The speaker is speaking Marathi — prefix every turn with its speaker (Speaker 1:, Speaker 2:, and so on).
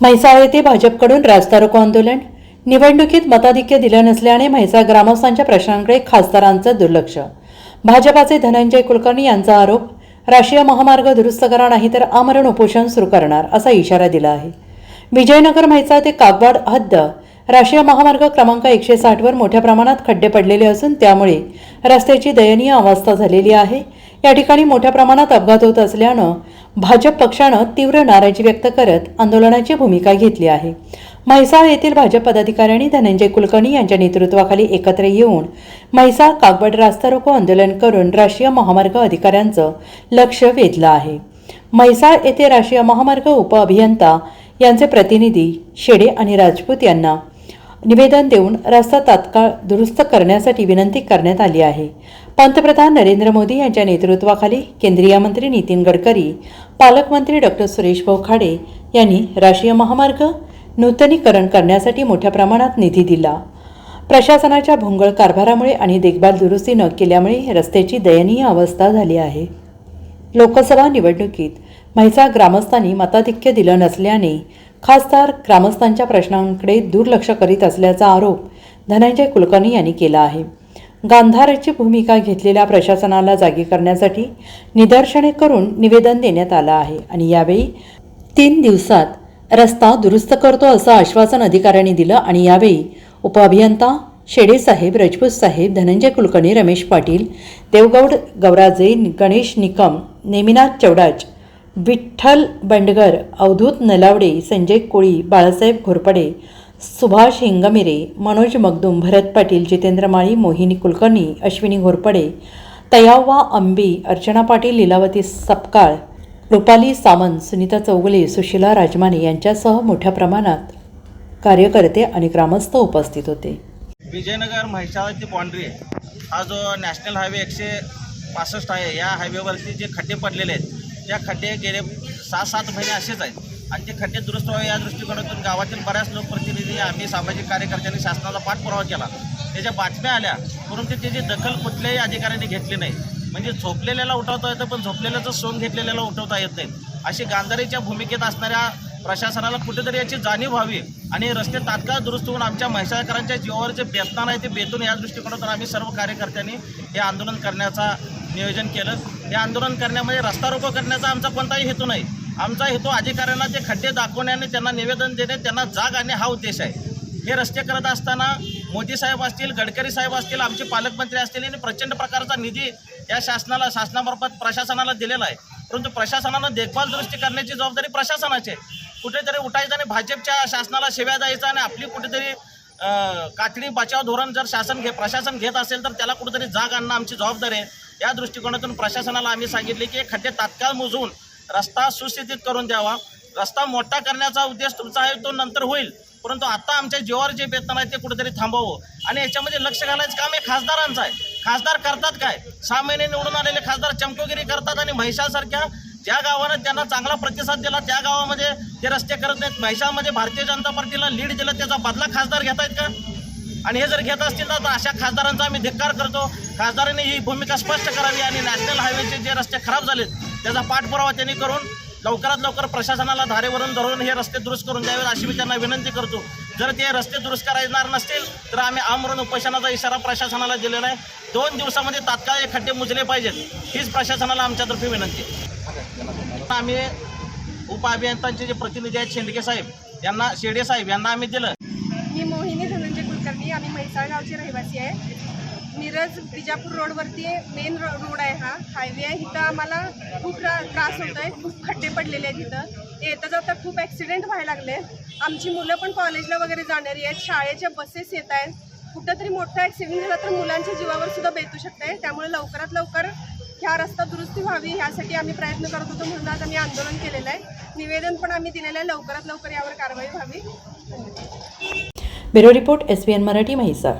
Speaker 1: म्हैसाळ येथे भाजपकडून रास्ता रोको आंदोलन. निवडणुकीत मताधिक्य दिलं नसल्याने म्हैसाळ ग्रामस्थांच्या प्रश्नांकडे खासदारांचं दुर्लक्ष. भाजपाचे धनंजय कुलकर्णी यांचा आरोप राष्ट्रीय महामार्ग दुरुस्त करा नाही तर आमरण उपोषण सुरू करणार असा इशारा दिला आहे. विजयनगर म्हैसाळ ते कागवाड हद्द राष्ट्रीय महामार्ग क्रमांक एकशे साठवर मोठ्या प्रमाणात खड्डे पडलेले असून त्यामुळे रस्त्याची दयनीय अवस्था झालेली आहे. या ठिकाणी मोठ्या प्रमाणात अपघात होत असल्यानं भाजप पक्षानं तीव्र नाराजी व्यक्त करत आंदोलनाची भूमिका घेतली आहे. म्हैसाळ येथील भाजप पदाधिकाऱ्यांनी धनंजय कुलकर्णी यांच्या नेतृत्वाखाली एकत्र येऊन म्हैसाळ कागबड रास्ता रोको आंदोलन करून राष्ट्रीय महामार्ग अधिकाऱ्यांचं लक्ष वेधलं आहे. म्हैसाळ येथे राष्ट्रीय महामार्ग उपअभियंता यांचे प्रतिनिधी शेडे आणि राजपूत यांना निवेदन देऊन रस्ता तात्काळ दुरुस्त करण्यासाठी विनंती करण्यात आली आहे. पंतप्रधान नरेंद्र मोदी यांच्या नेतृत्वाखाली केंद्रीय मंत्री नितीन गडकरी पालकमंत्री डॉक्टर सुरेश भाऊ खाडे यांनी राष्ट्रीय महामार्ग नूतनीकरण करण्यासाठी मोठ्या प्रमाणात निधी दिला. प्रशासनाच्या भोंगळ कारभारामुळे आणि देखभाल दुरुस्ती न केल्यामुळे रस्त्याची दयनीय अवस्था झाली आहे. लोकसभा निवडणुकीत म्हैसा ग्रामस्थांनी मताधिक्य दिलं नसल्याने खासदार ग्रामस्थांच्या प्रश्नांकडे दुर्लक्ष करीत असल्याचा आरोप धनंजय कुलकर्णी यांनी केला आहे. गांधाराची भूमिका घेतलेल्या प्रशासनाला जागी करण्यासाठी निदर्शने करून निवेदन देण्यात आलं आहे आणि यावेळी तीन दिवसात रस्ता दुरुस्त करतो असं आश्वासन अधिकाऱ्यांनी दिलं आणि यावेळी उपअभियंता शेडे साहेब रजपूत साहेब धनंजय कुलकर्णी रमेश पाटील देवगौड गौराजे गणेश निकम नेमिनाथ चौडाच विठ्ठल बंडगर अवधूत नलावडे संजय कोळी बाळासाहेब घोरपडे सुभाष हिंगमिरे मनोज मगदूम भरत पाटील जितेंद्र माळी मोहिनी कुलकर्णी अश्विनी घोरपडे तयावा अंबी अर्चना पाटील लीलावती सपकाळ रुपाली सामंत सुनीता चौगुले सुशीला राजमाने यांच्यासह मोठ्या प्रमाणात कार्यकर्ते आणि ग्रामस्थ उपस्थित होते.
Speaker 2: विजयनगर म्हैसाळची बाँड्री हा जो नॅशनल हायवे एकशे पासष्ट आहे या हायवेवरती जे खड्डे पडलेले आहेत त्या खड्डे गेले सहा सात महिने असेच आहेत. आणि ते खड्डे दुरुस्त व्हावे या दृष्टिकोनातून गावातील बऱ्याच लोकप्रतिनिधी आम्ही सामाजिक कार्यकर्त्यांनी शासनाचा पाठपुरावा केला. त्याच्या बातम्या आल्या परंतु त्याची दखल कुठल्याही अधिकाऱ्यांनी घेतली नाही. म्हणजे झोपलेल्याला उठवता येतं पण झोपलेल्याचं सोंग घेतलेल्याला उठवता येत नाही. अशी गांधारीच्या भूमिकेत असणाऱ्या प्रशासनाला कुठेतरी याची जाणीव व्हावी आणि रस्ते तात्काळ दुरुस्त होऊन आमच्या म्हैसाळकरांच्या जीवावर जे बेतणार आहे ते बेतून या दृष्टिकोनातून आम्ही सर्व कार्यकर्त्यांनी हे आंदोलन करण्याचा नियोजन केलं. हे आंदोलन करण्यामध्ये रस्ता रोको करण्याचा आमचा कोणताही हेतू नाही. आमचा हेतू अधिकाऱ्यांना ते खड्डे दाखवण्याने त्यांना निवेदन देणे त्यांना जाग आणणे हा उद्देश आहे. हे रस्ते करत असताना मोदी साहेब असतील गडकरी साहेब असतील आमचे पालकमंत्री असतील यांनी प्रचंड प्रकारचा निधी या शासनाला शासनामार्फत प्रशासनाला दिलेला आहे. परंतु प्रशासनानं देखभाल दुरुस्ती करण्याची जबाबदारी प्रशासनाची आहे. कुठेतरी उठायचं आणि भाजपच्या शासनाला शिव्या द्यायचं आणि आपली कुठेतरी कातडी बचाव धोरण जर शासन घे प्रशासन घेत असेल तर त्याला कुठेतरी जाग आणणं आमची जबाबदारी आहे. या दृष्टिकोनातून प्रशासनाला आम्ही सांगितले की खड्डे तात्काळ मोजून रस्ता सुस्थितीत करून द्यावा. रस्ता मोठा करण्याचा उद्देश तुमचा आहे तो नंतर होईल. परंतु आता आमच्या जीवावर जे बेतन आहे ते कुठेतरी थांबावं. आणि याच्यामध्ये लक्ष घालायचं काम हे खासदारांचं आहे. खासदार करतात काय? सहा महिने निवडून आलेले खासदार चमकोगिरी करतात आणि म्हैसाळसारख्या ज्या गावानं त्यांना चांगला प्रतिसाद दिला त्या गावामध्ये ते रस्ते करत नाहीत. म्हैसाळमध्ये भारतीय जनता पार्टीला लीड दिलं त्याचा बदला खासदार घेत आहेत का? आणि हे जर घेत असतील तर अशा खासदारांचा आम्ही धिक्कार करतो. खासदारांनी ही भूमिका स्पष्ट करावी आणि नॅशनल हायवेचे जे रस्ते खराब झालेत त्याचा पाठपुरावा त्यांनी करून लवकरात लवकर प्रशासनाला धारेवरून धरून हे रस्ते दुरुस्त करून द्यावेत अशी मी त्यांना विनंती करतो. जर ते रस्ते दुरुस्त करायणार नसतील तर आम्ही आमरण उपोषणाचा इशारा प्रशासनाला दिलेला आहे. दोन दिवसामध्ये तात्काळ हे खड्डे मुजले पाहिजेत हीच प्रशासनाला आमच्यातर्फे विनंती. आहे. आम्ही उपअभियंतांचे जे प्रतिनिधी आहेत शेंडके साहेब यांना शेडे साहेब यांना आम्ही दिलं.
Speaker 3: मी मोहिनी धनंजय कुलकर्णी आम्ही म्हैसाळ गावचे रहिवासी आहे. मिरज बिजापूर रोडवरती मेन रो रोड आहे हा. हायवे आहे. इथं आम्हाला खूप त्रास होतो आहे. खूप खड्डे पडलेले आहेत इथं. येता जाता खूप ॲक्सिडेंट व्हायला लागले. आमची मुलं पण कॉलेजला वगैरे जाणारी आहेत. शाळेच्या बसेस येत आहेत. कुठंतरी मोठा ॲक्सिडेंट झाला तर मुलांच्या जीवावर सुद्धा बेतू शकते. त्यामुळे लवकरात लवकर ह्या रस्ता दुरुस्ती व्हावी ह्यासाठी आम्ही प्रयत्न करत होतो. म्हणून आज आम्ही आंदोलन केलेलं आहे. निवेदन पण आम्ही दिलेलं आहे. लवकरात लवकर यावर कारवाई व्हावी.
Speaker 1: Bureau report S Marathi Mhaisal